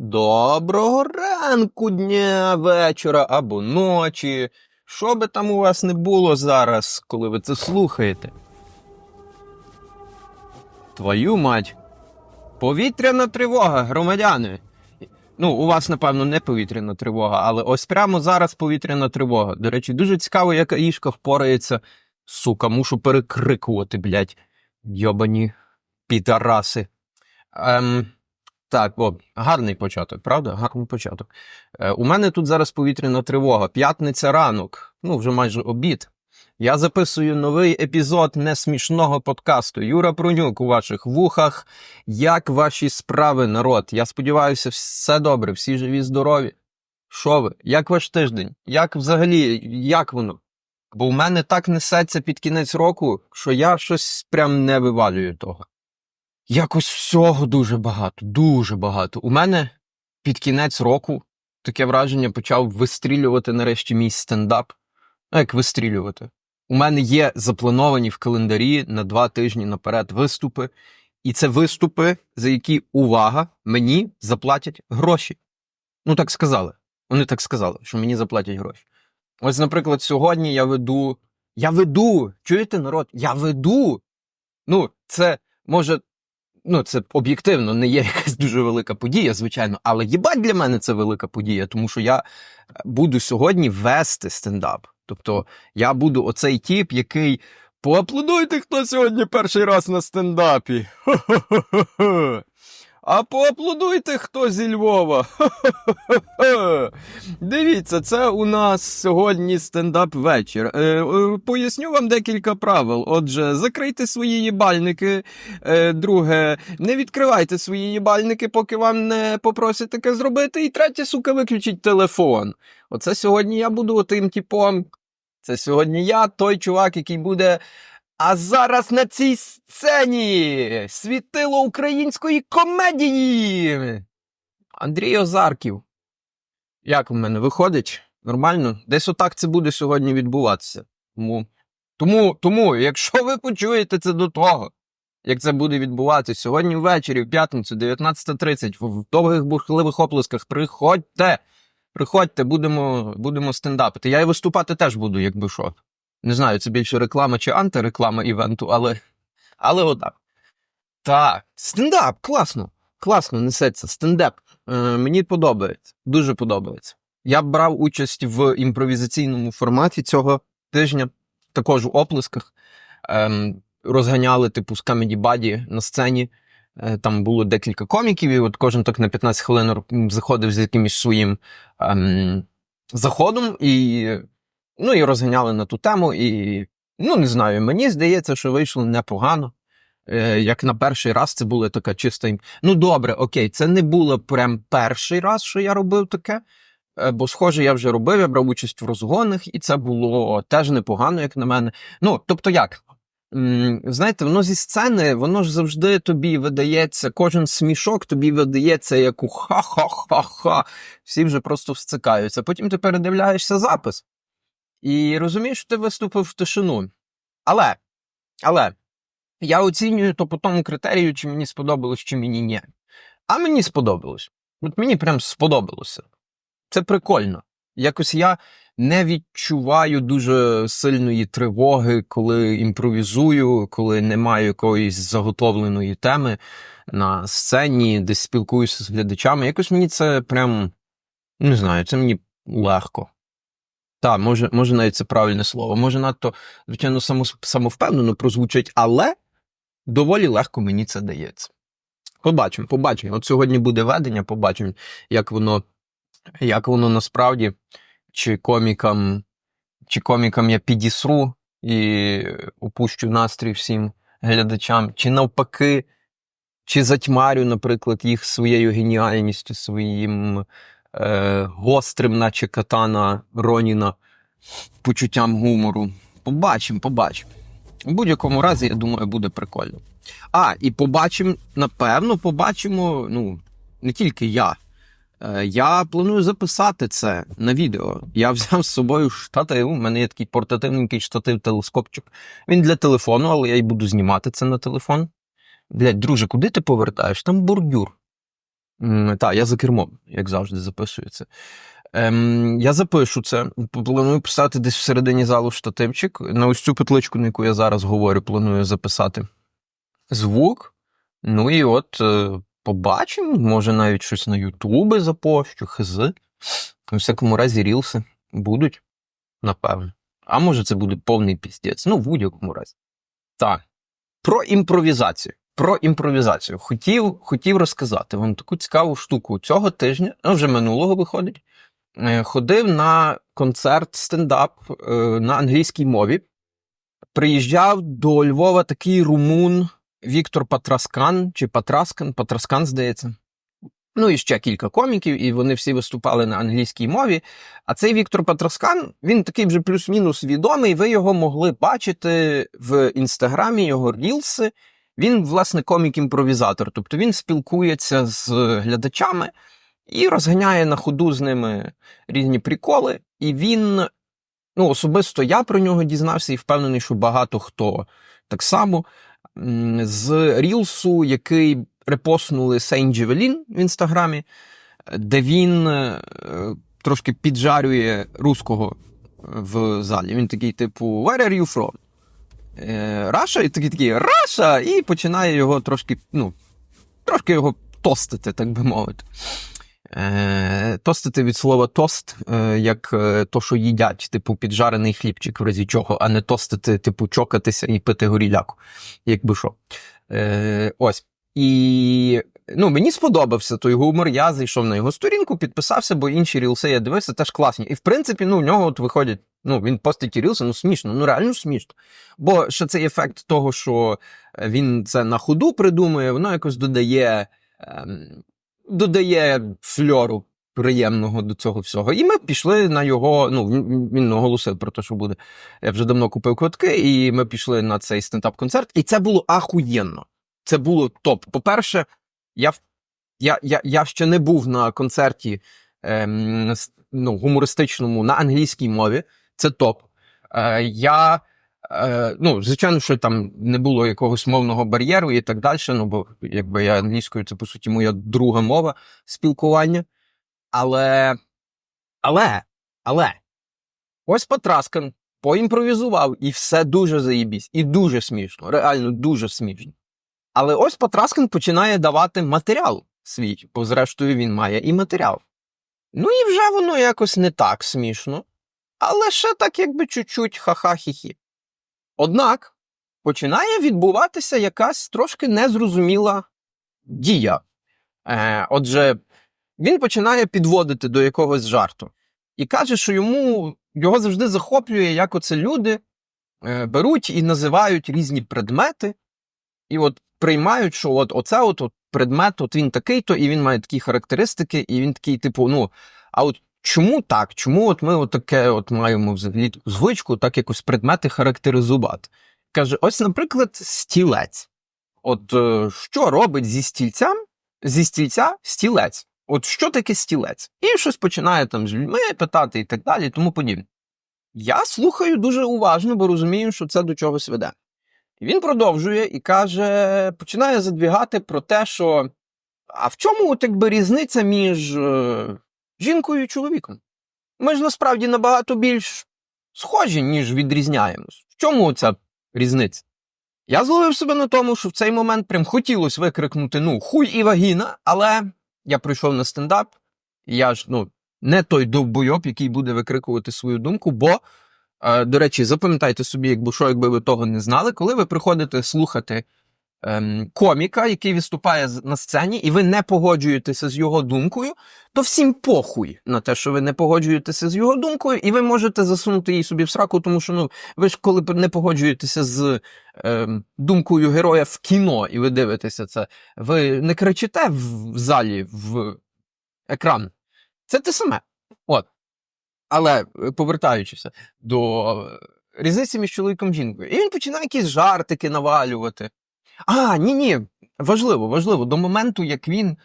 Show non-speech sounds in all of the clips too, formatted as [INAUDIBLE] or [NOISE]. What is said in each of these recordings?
Доброго ранку, дня, вечора або ночі. Що би там у вас не було зараз, коли ви це слухаєте? Твою мать. Повітряна тривога, громадяни. Ну, у вас, напевно, не повітряна тривога, але ось прямо зараз повітряна тривога. До речі, дуже цікаво, як Аїшка впорається. Сука, мушу перекрикувати, блядь. Йобані підараси. Ем, так, о, гарний початок, правда? Гарний початок. Е, у мене тут зараз повітряна тривога. П'ятниця ранок, ну вже майже обід. Я записую новий епізод несмішного подкасту. Юра Прунюк у ваших вухах. Як ваші справи, народ? Я сподіваюся, все добре, всі живі, здорові. Що ви? Як ваш тиждень? Як взагалі, як воно? Бо у мене так несеться під кінець року, що я щось прям не вивалюю того. Якось всього дуже багато, дуже багато. У мене під кінець року таке враження почав вистрілювати нарешті мій стендап. Ну, як вистрілювати? У мене є заплановані в календарі на два тижні наперед виступи, і це виступи, за які увага мені заплатять гроші. Ну, так сказали. Вони так сказали, що мені заплатять гроші. Ось, наприклад, сьогодні я веду. Я веду! Чуєте, народ? Я веду! Ну, це може ну, це об'єктивно не є [LAUGHS] якась дуже велика подія, звичайно, але їбать для мене це велика подія, тому що я буду сьогодні вести стендап. Тобто я буду оцей тіп, який. Поаплодуйте, хто сьогодні перший раз на стендапі. [LAUGHS] Хо-хо-хо-хо. А поаплодуйте, хто зі Львова. Хо-хо-хо-хо. [LAUGHS] Дивіться, це у нас сьогодні стендап вечір. Е, е, поясню вам декілька правил. Отже, закрийте свої їбальники. Е, друге, не відкривайте свої їбальники, поки вам не попросять таке зробити. І третє, сука, виключіть телефон. Оце сьогодні я буду отим типом. Це сьогодні я, той чувак, який буде. А зараз на цій сцені світило української комедії. Андрій Озарків. Як в мене виходить? Нормально? Десь отак це буде сьогодні відбуватися. Тому, тому, тому, якщо ви почуєте це до того, як це буде відбуватися сьогодні ввечері, в п'ятницю, 19.30, в довгих бурхливих оплесках, приходьте. Приходьте, будемо, будемо стендапити. Я і виступати теж буду, якби що. Не знаю, це більше реклама чи антиреклама івенту, але. Але отак. Так, стендап, класно. Класно несеться. Стендап. Е, мені подобається. Дуже подобається. Я брав участь в імпровізаційному форматі цього тижня, також у оплесках. Ем, розганяли, типу, з Comedy Buddy на сцені. Е, Там було декілька коміків, і от кожен так на 15 хвилин заходив з якимось своїм ем, заходом, і, ну, і розганяли на ту тему. І, ну, не знаю, мені здається, що вийшло непогано. Е, Як на перший раз це була така чиста. Ну, добре, окей, це не було прям перший раз, що я робив таке. е, Бо, схоже, я вже робив, я брав участь в розгонах, і це було теж непогано, як на мене. Ну, тобто як? Знаєте, воно зі сцени, воно ж завжди тобі видається, кожен смішок тобі видається як у ха-ха-ха-ха. Всі вже просто всцикаються. Потім ти передивляєшся запис і розумієш, що ти виступив в тишину. Але, але, я оцінюю то по тому критерію, чи мені сподобалось, чи мені ні. А мені сподобалось. От мені прям сподобалося. Це прикольно. Якось я не відчуваю дуже сильної тривоги, коли імпровізую, коли не маю якоїсь заготовленої теми на сцені, десь спілкуюся з глядачами. Якось мені це прям не знаю, це мені легко. Так, може, може навіть це правильне слово. Може надто, звичайно, само, самовпевнено прозвучить, але доволі легко мені це дається. Побачимо, побачимо. От сьогодні буде ведення, побачимо, як воно, як воно насправді, чи комікам, чи комікам я підісру і опущу настрій всім глядачам, чи навпаки, чи затьмарю, наприклад, їх своєю геніальністю, своїм е, гострим, наче катана Роніна, почуттям гумору. Побачимо, побачимо. У будь-якому разі, я думаю, буде прикольно. А, і побачимо, напевно, побачимо, ну, не тільки я. Е, Я планую записати це на відео. Я взяв з собою штатив. У мене є такий портативненький штатив-телескопчик. Він для телефону, але я й буду знімати це на телефон. Блять, друже, куди ти повертаєш? Там бордюр. Так, я за кермом, як завжди, записую це. Ем, я запишу це. Планую писати десь всередині залу штативчик. На ось цю петличку, на яку я зараз говорю, планую записати звук. Ну і от е, побачимо, може навіть щось на Ютуби запощу, хз. У всякому разі, рілси будуть, напевно. А може, це буде повний піздець. Ну, в будь-якому разі. Так. Про імпровізацію. Про імпровізацію. Хотів, хотів розказати вам таку цікаву штуку. Цього тижня, ну вже минулого виходить, е, ходив на концерт стендап е, на англійській мові. Приїжджав до Львова такий румун Віктор Патраскан чи Патраскан, Патраскан, здається. Ну і ще кілька коміків, і вони всі виступали на англійській мові. А цей Віктор Патраскан, він такий вже плюс-мінус відомий. Ви його могли бачити в інстаграмі, його рілси. Він, власне, комік-імпровізатор. Тобто він спілкується з глядачами і розганяє на ходу з ними різні приколи. І він, ну, особисто я про нього дізнався і впевнений, що багато хто так само. З рілсу, який репостнули Сейн Джевелін в інстаграмі, де він е, трошки піджарює руського в залі. Він такий, типу, Where are you from? Е, Раша, і такий такий Раша, і починає його трошки, ну, трошки його тостити, так би мовити. Е, тостити від слова тост, е, як то, що їдять, типу, піджарений хлібчик в разі чого, а не тостити, типу, чокатися і пити горіляку, якби що. Ось. І ну, мені сподобався той гумор. Я зайшов на його сторінку, підписався, бо інші рілси я дивився, теж класні. І в принципі, ну, в нього от виходять, ну, він постить ті рілси, ну смішно, ну реально смішно. Бо ще цей ефект того, що він це на ходу придумує, воно якось додає, ем, додає фльору приємного до цього всього. І ми пішли на його. Ну, він оголосив про те, що буде. Я вже давно купив квитки, і ми пішли на цей стендап-концерт. І це було ахуєнно. Це було топ. По-перше, я, я, я, я ще не був на концерті ем, ну, гумористичному на англійській мові. Це топ. Е, я, е, ну, звичайно, що там не було якогось мовного бар'єру і так далі. Ну, бо якби я англійською, це по суті моя друга мова спілкування. Але, але, але, ось Патраскан поімпровізував, і все дуже заєбісь, і дуже смішно, реально дуже смішно. Але ось Патраскин починає давати матеріал свій, бо зрештою він має і матеріал. Ну і вже воно якось не так смішно, але ще так якби чуть-чуть ха-ха-хі-хі. Однак починає відбуватися якась трошки незрозуміла дія. Е, отже, він починає підводити до якогось жарту і каже, що йому його завжди захоплює, як оце люди е, беруть і називають різні предмети, і от приймають, що от оце от, от предмет, от він такий-то, і він має такі характеристики, і він такий, типу, ну, а от чому так? Чому от ми от таке от маємо взагалі звичку, так якось предмети характеризувати? Каже: ось, наприклад, стілець. От е, що робить зі стільцям, зі стільця стілець? От що таке стілець? І щось починає там з людьми питати і так далі, тому подібне. Я слухаю дуже уважно, бо розумію, що це до чогось веде. І він продовжує і каже, починає задвігати про те, що а в чому от якби різниця між е, жінкою і чоловіком? Ми ж насправді набагато більш схожі, ніж відрізняємось. В чому ця різниця? Я зловив себе на тому, що в цей момент прям хотілося викрикнути ну, хуй і вагіна, але я прийшов на стендап, і я ж ну, не той довбойоб, який буде викрикувати свою думку, бо До речі, запам'ятайте собі, якби що, якби ви того не знали, коли ви приходите слухати ем, коміка, який виступає на сцені, і ви не погоджуєтеся з його думкою, то всім похуй на те, що ви не погоджуєтеся з його думкою, і ви можете засунути її собі в сраку, тому що ну, ви ж коли не погоджуєтеся з ем, думкою героя в кіно, і ви дивитеся це, ви не кричите в в залі в екран. Це те саме. От. Але е, повертаючися до різниці між чоловіком і жінкою. І він починає якісь жартики навалювати. А, ні, ні, важливо, важливо. До моменту, як він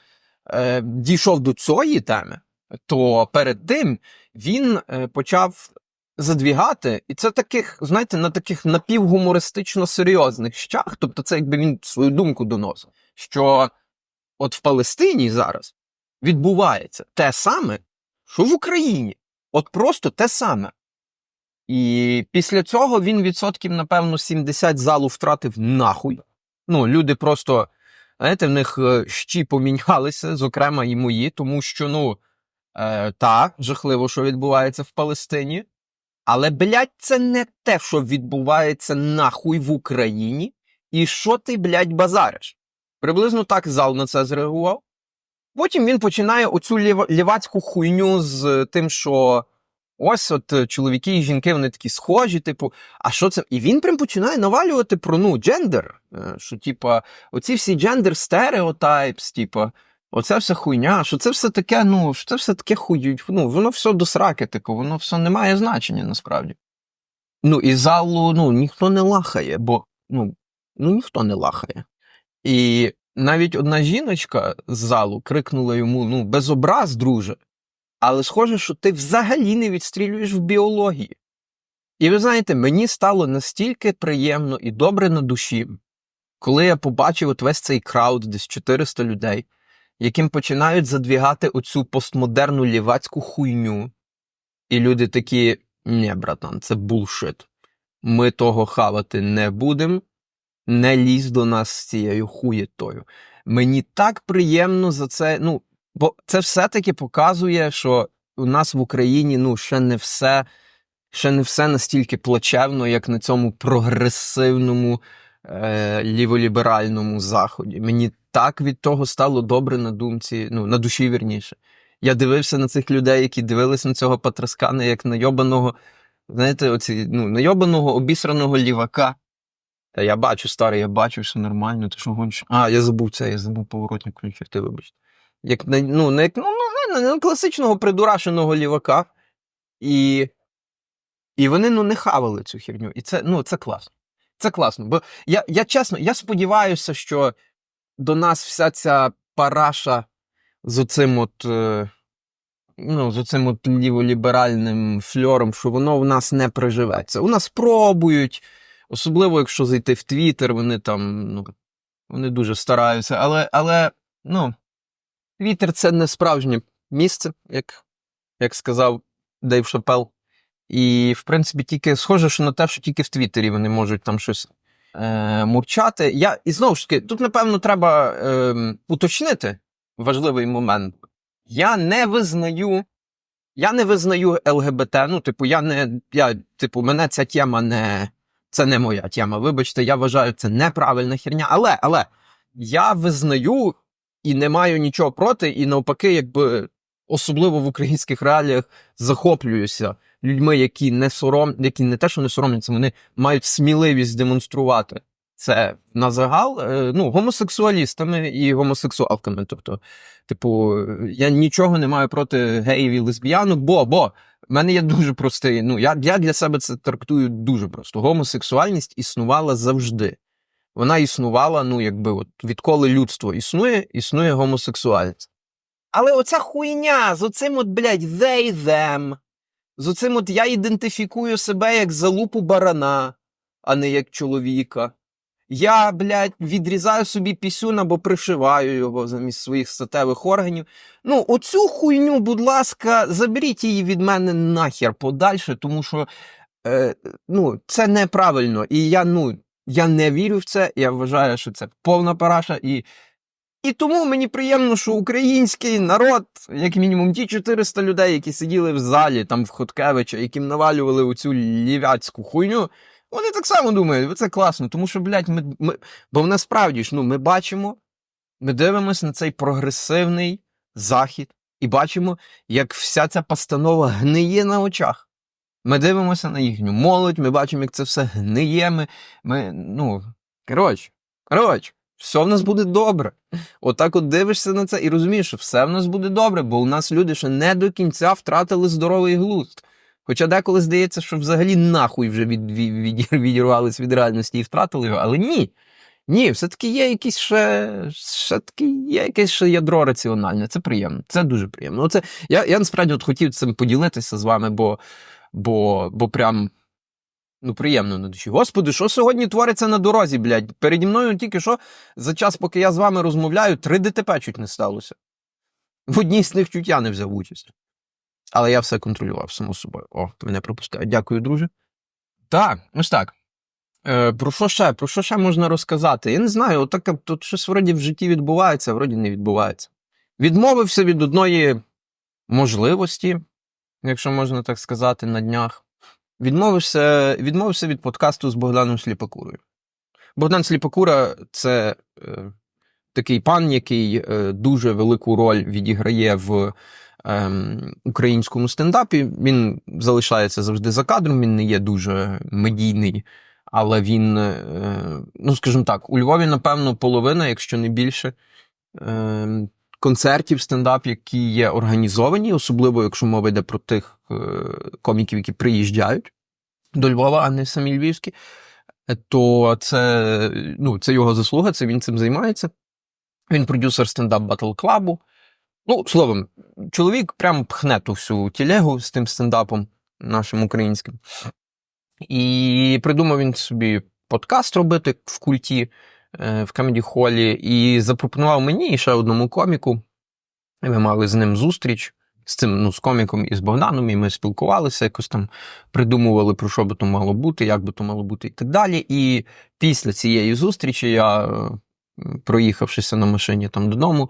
е, дійшов до цієї теми, то перед тим він е, почав задвігати, і це таких, знаєте, на таких напівгумористично серйозних щах. Тобто, це якби він свою думку доносив, що от в Палестині зараз відбувається те саме, що в Україні. От просто те саме. І після цього він відсотків, напевно, 70 залу втратив нахуй. Ну, люди просто, знаєте, в них е, щі помінялися, зокрема і мої, тому що, ну, е, та, жахливо, що відбувається в Палестині. Але, блядь, це не те, що відбувається нахуй в Україні. І що ти, блядь, базариш? Приблизно так зал на це зреагував. Потім він починає оцю ліва- лівацьку хуйню з тим, що ось от е, чоловіки і жінки вони такі схожі, типу, а що це? І він прям починає навалювати про ну, джендер. е, Що, типа, оці всі джендер стереотайпс, типа, оце все хуйня, що це все таке, ну, що це все таке хуй, ну, воно все до сраки, типу, воно все не має значення насправді. Ну, і залу, ну, ніхто не лахає, бо, ну, ну ніхто не лахає. І навіть одна жіночка з залу крикнула йому: ну, без образ, друже. Але схоже, що ти взагалі не відстрілюєш в біології. І ви знаєте, мені стало настільки приємно і добре на душі, коли я побачив от весь цей крауд, десь 400 людей, яким починають задвігати оцю постмодерну лівацьку хуйню. І люди такі: ні, братан, це булшит. Ми того хавати не будемо не лізь до нас з цією хуєтою. Мені так приємно за це. Ну, бо це все-таки показує, що у нас в Україні ну, ще не все, ще не все настільки плачевно, як на цьому прогресивному е, ліволіберальному заході. Мені так від того стало добре на думці, ну, на душі вірніше. Я дивився на цих людей, які дивились на цього патраскана, як на йобаного, знаєте, оці, ну, на йобаного обісраного лівака. Та я бачу, старий, я бачу, все нормально, ти що гониш? А, я забув це, я забув поворотник включити, вибачте. Як на, ну, на, ну, ну, на, на класичного придурашеного лівака. І, і вони ну, не хавали цю херню. І це, ну, це класно. Це класно. Бо я, я чесно, я сподіваюся, що до нас вся ця параша з оцим от. Е, Ну, з оцим от ліволіберальним фльором, що воно в нас не приживеться. У нас пробують, Особливо, якщо зайти в Твіттер, вони там, ну, вони дуже стараються. Але, але ну, Твіттер це не справжнє місце, як, як сказав Дейв Шапел. І, в принципі, тільки схоже, що на те, що тільки в Твіттері вони можуть там щось е, мурчати. Я, і знову ж таки, тут, напевно, треба е, уточнити важливий момент. Я не визнаю. Я не визнаю ЛГБТ. Ну, типу, я не. Я, типу, мене ця тема не. Це не моя тема. Вибачте, я вважаю, це неправильна херня. Але, але я визнаю і не маю нічого проти, і навпаки, якби особливо в українських реаліях захоплююся людьми, які не сором, які не те, що не соромляться, вони мають сміливість демонструвати це на загал, е, ну, гомосексуалістами і гомосексуалками. Тобто, типу, я нічого не маю проти геїв і лесбіянок, бо, бо в мене є дуже простий. Ну, я, я для себе це трактую дуже просто. Гомосексуальність існувала завжди. Вона існувала, ну, якби, от відколи людство існує, існує гомосексуальність. Але оця хуйня з оцим от, блядь, they, them, з оцим от я ідентифікую себе як залупу барана, а не як чоловіка. Я, блядь, відрізаю собі пісюн або пришиваю його замість своїх статевих органів. Ну, оцю хуйню, будь ласка, заберіть її від мене нахер подальше, тому що е, ну, це неправильно. І я, ну, я не вірю в це. Я вважаю, що це повна параша. І, і тому мені приємно, що український народ, як мінімум, ті 400 людей, які сиділи в залі там в Хоткевича, яким навалювали оцю лівяцьку хуйню. Вони так само думають, це класно, тому що, блядь, ми, ми, бо насправді ж ну, ми бачимо, ми дивимося на цей прогресивний захід і бачимо, як вся ця постанова гниє на очах. Ми дивимося на їхню молодь, ми бачимо, як це все гниє. Ми, ми ну, коротше, коротше, все в нас буде добре. Отак от дивишся на це і розумієш, що все в нас буде добре, бо у нас люди ще не до кінця втратили здоровий глузд. Хоча деколи здається, що взагалі нахуй вже від, від, від, [LAUGHS] відірвались від реальності і втратили його, але ні. Ні, все-таки є якісь ще, ще таки є якесь ще ядро раціональне. Це приємно, це дуже приємно. Оце, я, я насправді от хотів цим поділитися з вами, бо, бо, бо прям ну, приємно на душі. Господи, що сьогодні твориться на дорозі, блядь? Переді мною тільки що за час, поки я з вами розмовляю, три ДТП чуть не сталося. В одній з них чуть я не взяв участь. Але я все контролював само собою. О, мене пропускають. Дякую, друже. Так, ось так. Е, про що ще? Про що ще можна розказати? Я не знаю, отак тут щось вроді в житті відбувається, а вроді не відбувається. Відмовився від одної можливості, якщо можна так сказати, на днях. Відмовився, відмовився від подкасту з Богданом Сліпакурою. Богдан Сліпакура це е, такий пан, який е, дуже велику роль відіграє в українському стендапі. Він залишається завжди за кадром, він не є дуже медійний, але він, е, ну скажімо так, у Львові, напевно, половина, якщо не більше, е, концертів стендап, які є організовані, особливо якщо мова йде про тих е, коміків, які приїжджають до Львова, а не самі львівські, то це, ну, це його заслуга, це він цим займається. Він продюсер стендап Батл Клабу. Ну, словом, чоловік прям пхне ту всю тілегу з тим стендапом нашим українським. І придумав він собі подкаст робити в культі е, в Камеді Холі і запропонував мені ще одному коміку. Ми мали з ним зустріч з цим, ну, з коміком і з Богданом, і ми спілкувалися, якось там придумували, про що би то мало бути, як би то мало бути, і так далі. І після цієї зустрічі я, проїхавшися на машині там додому,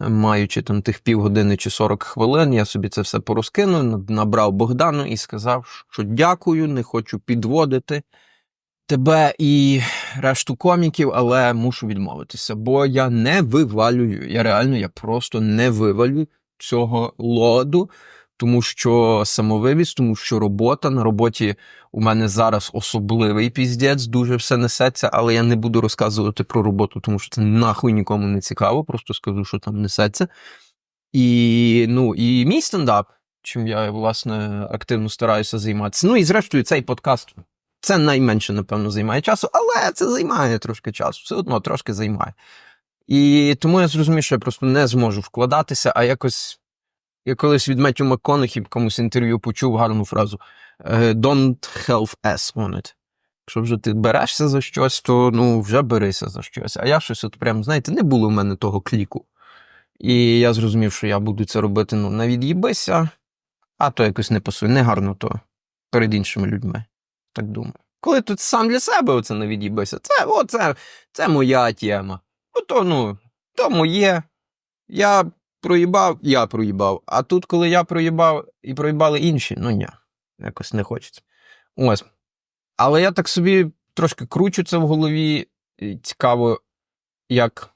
маючи там тих півгодини чи 40 хвилин, я собі це все порозкинув, наб- набрав Богдану і сказав, що дякую, не хочу підводити тебе і решту коміків, але мушу відмовитися, бо я не вивалюю. Я реально, я просто не вивалю цього лоду, тому що самовивіз, тому що робота на роботі у мене зараз особливий піздець, дуже все несеться, але я не буду розказувати про роботу, тому що це нахуй нікому не цікаво, просто скажу, що там несеться. І, ну, і мій стендап, чим я, власне, активно стараюся займатися. Ну і зрештою, цей подкаст. Це найменше, напевно, займає часу, але це займає трошки часу, все одно трошки займає. І тому я зрозумів, що я просто не зможу вкладатися, а якось я колись від Меттю МакКонахі в комусь інтерв'ю почув гарну фразу е, Don't have S on it. Якщо вже ти берешся за щось, то ну вже берися за щось. А я щось, от прям, знаєте, не було в мене того кліку. І я зрозумів, що я буду це робити ну, на від'їбися, а то якось не пасує, не гарно то перед іншими людьми. Так думаю. Коли тут сам для себе оце не від'їбися, це, о, це, це моя тема. Ну, то, ну, то моє. Я проїбав, я проїбав. А тут, коли я проїбав і проїбали інші, ну ні, якось не хочеться. Ось. Але я так собі трошки кручу це в голові. і Цікаво, як.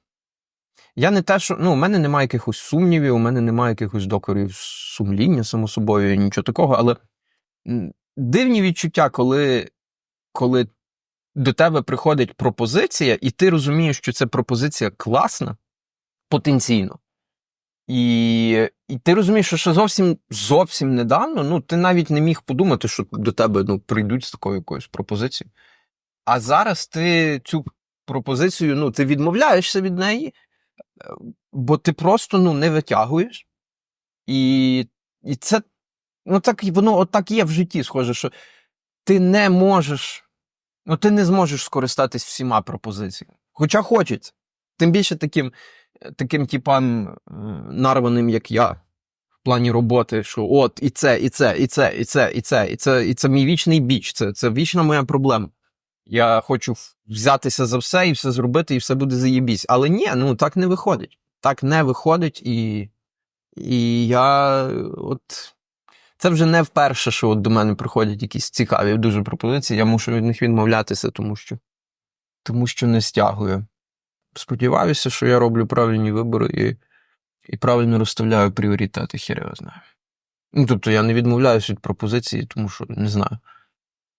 Я не те, що. Ну, у мене немає якихось сумнівів, у мене немає якихось докорів сумління, само собою, нічого такого, але дивні відчуття, коли, коли до тебе приходить пропозиція, і ти розумієш, що ця пропозиція класна потенційно. І, і ти розумієш, що ще зовсім зовсім недавно, ну, ти навіть не міг подумати, що до тебе ну, прийдуть з такою якоюсь пропозицією. А зараз ти цю пропозицію, ну, ти відмовляєшся від неї, е, бо ти просто ну, не витягуєш. І, і це ну, так, воно отак є в житті, схоже, що ти не можеш, ну, ти не зможеш скористатись всіма пропозиціями. Хоча хочеться. Тим більше таким, таким типам нарваним, як я, в плані роботи, що от і це, і це, і це, і це, і це, і це, і це мій вічний біч, це, це вічна моя проблема. Я хочу взятися за все і все зробити, і все буде заєбісь. Але ні, ну так не виходить. Так не виходить, і, і я от. Це вже не вперше, що от до мене приходять якісь цікаві дуже пропозиції. Я мушу від них відмовлятися, тому що, тому що не стягую. Сподіваюся, що я роблю правильні вибори і, і правильно розставляю пріоритети, хер його знаю. Ну, тобто я не відмовляюся від пропозиції, тому що не знаю.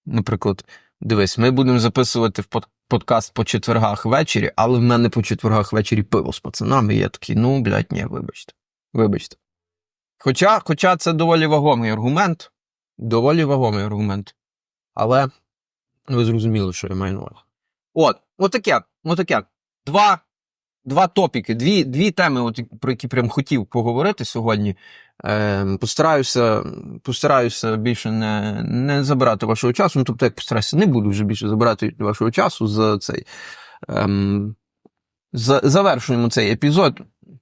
Наприклад, дивись, ми будемо записувати в под- подкаст по четвергах ввечері, але в мене по четвергах ввечері пиво з пацанами. І я такий, ну, блядь, ні, вибачте. Вибачте. Хоча, хоча це доволі вагомий аргумент. Доволі вагомий аргумент. Але ви зрозуміли, що я маю на увазі. От, отаке, отаке. Два, два топіки, дві, дві теми, от, про які прям хотів поговорити сьогодні. Е, постараюся, постараюся більше не, не забирати вашого часу. Ну, тобто, як постараюся, не буду вже більше забирати вашого часу за цей. Ем, за, завершуємо цей епізод.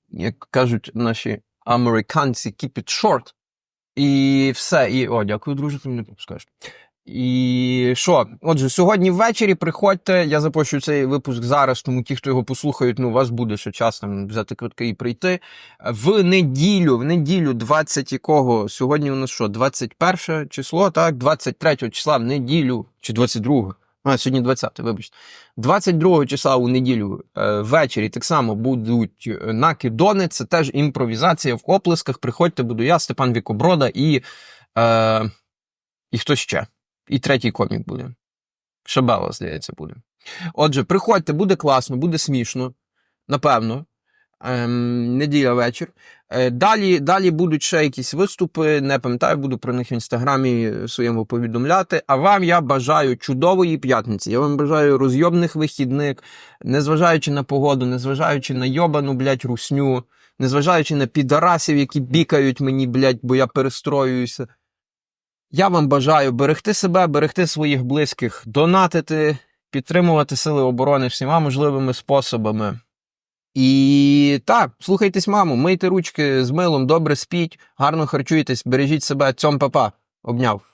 Як кажуть наші Американці keep it short. І все. І о, дякую, друже, ти мене пропускаєш. І що? Отже, сьогодні ввечері приходьте. Я запущу цей випуск зараз, тому ті, хто його послухають, ну, у вас буде ще час там взяти квитки і прийти. В неділю, в неділю, 20 якого, сьогодні у нас що, 21 число, так? 23 числа в неділю, чи 22 а, сьогодні 20, вибачте. 22 числа у неділю е, ввечері так само будуть е, накидони. Це теж імпровізація в оплесках. Приходьте, буду я, Степан Вікоброда і, е, і хто ще. І третій комік буде. Шабела, здається, буде. Отже, приходьте, буде класно, буде смішно. Напевно. Ем, неділя вечір. Е, далі, далі будуть ще якісь виступи, не пам'ятаю, буду про них в інстаграмі своєму повідомляти. А вам я бажаю чудової п'ятниці. Я вам бажаю розйобних вихідних, незважаючи на погоду, незважаючи на йобану, блядь, русню, незважаючи на підарасів, які бікають мені, блядь, бо я перестроююся. Я вам бажаю берегти себе, берегти своїх близьких, донатити, підтримувати сили оборони всіма можливими способами. І так, слухайтесь, маму, мийте ручки з милом, добре спіть, гарно харчуйтесь, бережіть себе, цьом папа. Обняв.